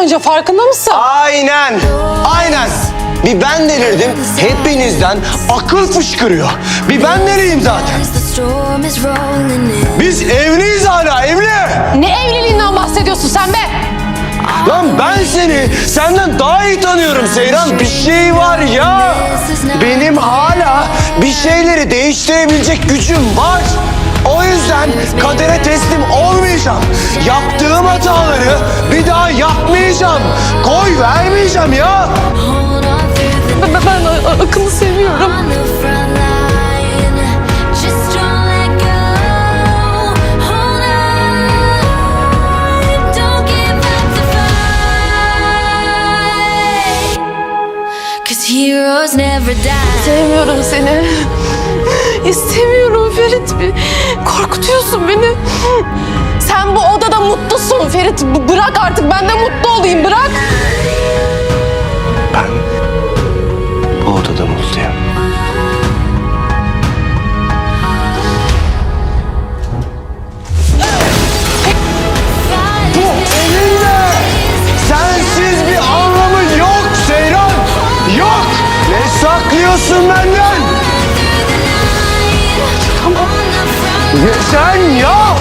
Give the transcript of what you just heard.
önce farkında mısın? Aynen. Aynen. Bir ben delirdim. Hepinizden akıl fışkırıyor. Bir ben deliyim zaten. Biz evliyiz hala evli. Ne evliliğinden bahsediyorsun sen be? Lan ben seni senden daha iyi tanıyorum Seyran. Bir şey var ya. Benim hala bir şeyleri değiştirebilecek gücüm var. O yüzden kadere teslim olmayacağım. Yaptığım hataları bir daha yapmayacağım. Koy vermeyeceğim ya. Ben, ben a- akıllı seviyorum. on the front line. Just don't let go. Hold on. Don't give up the fight. 'Cause heroes never die. Sevmiyorum seni. İstemiyorum Ferit. Korkutuyorsun beni. B- Bırak artık ben de mutlu olayım bırak. Ben bu odada mutluyum. Bu elinde sensiz bir anlamı yok Seyran. Yok. Ne saklıyorsun benden? Ne sen ya?